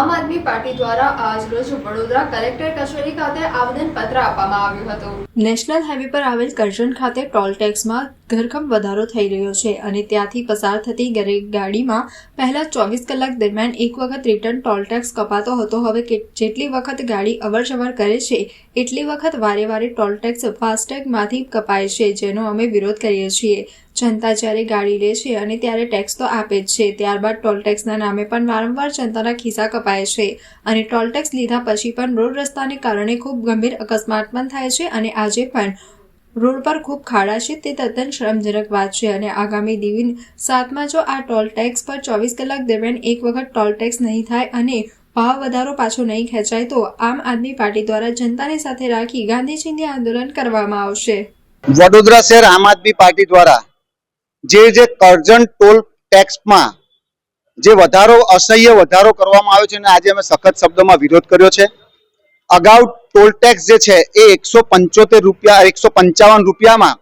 દ્વારા આજરોજ વડોદરા કલેક્ટર કચેરી ખાતે આવેદનપત્ર આપવામાં આવ્યું હતું. નેશનલ હાઈવે પર આવેલ કરજણ ખાતે ટોલ ટેક્સમાં ધરખમ વધારો થઈ રહ્યો છે અને ત્યાંથી પસાર થતી દરેક ગાડીમાં પહેલા ચોવીસ કલાક દરમિયાન એક વખત રિટર્ન ટોલ ટેક્સ કપાતો હતો. હવે જેટલી વખત ગાડી અવરજવર કરે છે, એટલી વખત વારે વારે ટોલ ટેક્સ ફાસ્ટેગમાંથી કપાય છે, જેનો અમે વિરોધ કરીએ છીએ. જનતા જ્યારે ગાડી લે છે અને ત્યારે ટેક્સ તો આપે જ છે, ત્યારબાદ ટોલ ટેક્સના નામે પણ વારંવાર જનતાના ખિસ્સા કપાય છે અને ટોલ ટેક્સ લીધા પછી પણ રોડ રસ્તાને કારણે ખૂબ ગંભીર અકસ્માત પણ થાય છે અને આજે પણ રોડ પર ખૂબ ખાડા છે તે તદ્દન શરમજનક વાત છે અને આગામી દિન સાતમાં જો આ ટોલ ટેક્સ પર ચોવીસ કલાક દરમિયાન એક વખત ટોલ ટેક્સ નહીં થાય અને ભાવ વધારો પાછો નહીં ખેંચાય તો આમ આદમી પાર્ટી દ્વારા જનતાને સાથે રાખી ગાંધીજીની આંદોલન કરવામાં આવશે. વડોદરા શહેર આમ આદમી પાર્ટી દ્વારા જે જે કરજણ ટોલ ટેક્સમાં જે વધારો, અસહ્ય વધારો કરવામાં આવ્યો છે અને આજે અમે સખત શબ્દોમાં વિરોધ કર્યો છે. અગાઉ ટોલ ટેક્સ જે છે એ એકસો પંચોતેર રૂપિયા, એકસો પંચાવન રૂપિયામાં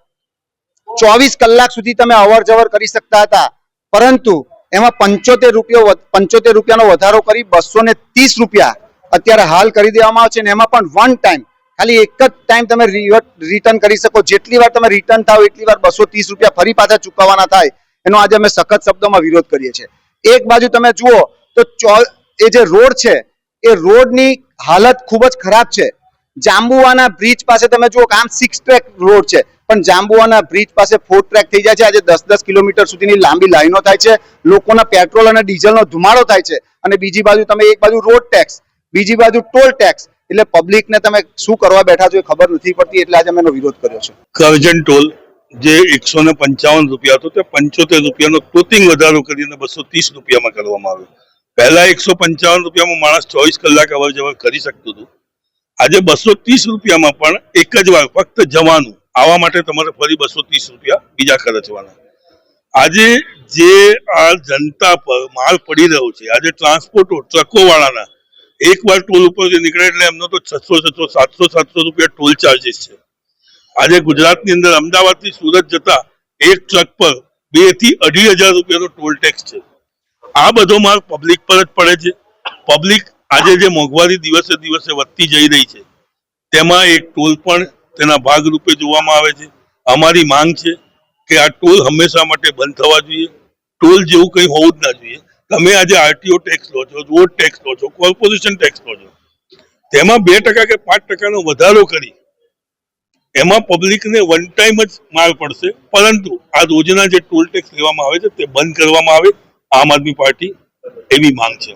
ચોવીસ કલાક સુધી તમે અવર જવર કરી શકતા હતા. પરંતુ એમાં પંચોતેર રૂપિયા પંચોતેર રૂપિયાનો વધારો કરી બસો ને ત્રીસ રૂપિયા અત્યારે હાલ કરી દેવામાં આવે છે અને એમાં પણ વન ટાઈમ ખાલી એક જ ટાઈમ તમે રિટર્ન કરી શકો. જેટલી વાર તમે રિટર્ન થાવ એટલી વાર બસો ત્રીસ રૂપિયા ફરી પાછા ચૂકવવાના થાય. એનો આજે અમે સખત શબ્દોમાં વિરોધ કરીએ છીએ. એક બાજુ તમે જુઓ, તો એ જે રોડ છે, એ રોડની હાલત ખૂબ જ ખરાબ છે. જાંબુવાના બ્રિજ પાસે તમે જુઓ આમ સિક્સ ટ્રેક રોડ છે. પણ જાંબુવાના બ્રિજ પાસે ફોર ટ્રેક થઈ જાય છે. આજે દસ દસ કિલોમીટર સુધીની લાંબી લાઈનો થાય છે. લોકોના પેટ્રોલ અને ડીઝલનો ધુમાડો થાય છે. અને બીજી બાજુ તમે એક બાજુ રોડ ટેક્સ બીજી બાજુ ટોલ ટેક્સ એટલે પબ્લિકને તમે શું કરવા બેઠા છો એ ખબર નથી પડતી, એટલે આજે એનો વિરોધ કર્યો છે. કરજન ટોલ, જે એકસો ને પંચાવન રૂપિયા હતો, તે પંચોતેર રૂપિયાનો ટોટિંગ વધારો કરીને બસો ત્રીસ રૂપિયામાં કરવામાં આવ્યો. પહેલા એકસો પંચાવન રૂપિયામાં માણસ ચોવીસ કલાક અવર જવર કરી શકતું હતું. આજે બસો ત્રીસ રૂપિયામાં પણ એક જ વાર ફક્ત જવાનું. આવવા માટે તમારે ફરી બસો ત્રીસ રૂપિયા બીજા ખર્ચવાના. આજે જે આ જનતા પર માલ પડી રહ્યો છે, આજે ટ્રાન્સપોર્ટો ટ્રકો વાળાના એક વાર ટોલ ઉપરથી નીકળે એટલે એમનો તો છસો છસો, સાતસો સાતસો રૂપિયા ટોલ ચાર્જીસ છે. આજે ગુજરાતની અંદર અમદાવાદથી સુરત જતા એક ટ્રક પર બેથી અઢી હજાર રૂપિયાનો ટોલ ટેક્સ છે. આ બધો માલ પબ્લિક પર જ પડે છે. પબ્લિક આજે જે મોંઘવારી દિવસે દિવસે વધતી જઈ રહી છે, તેમાં એક ટોલ પણ તેના ભાગરૂપે જોવામાં આવે છે. અમારી માંગ છે કે આ ટોલ હંમેશા માટે બંધ થવા જોઈએ. ટોલ જેવું કંઈ હોવું જ ના જોઈએ. તમે આજે આરટીઓ ટેક્સ લો છો રોડ ટેક્સ લો છો કોર્પોરેશન ટેક્સ લો છો, તેમાં બે ટકા કે પાંચ ટકાનો વધારો કરી, એમાં પબ્લિકને વન ટાઈમ જ માર પડશે. પરંતુ આ રોજના જે ટોલ ટેક્સ લેવામાં આવે છે, તે બંધ કરવામાં આવે, આમ આદમી પાર્ટી એવી માંગ છે.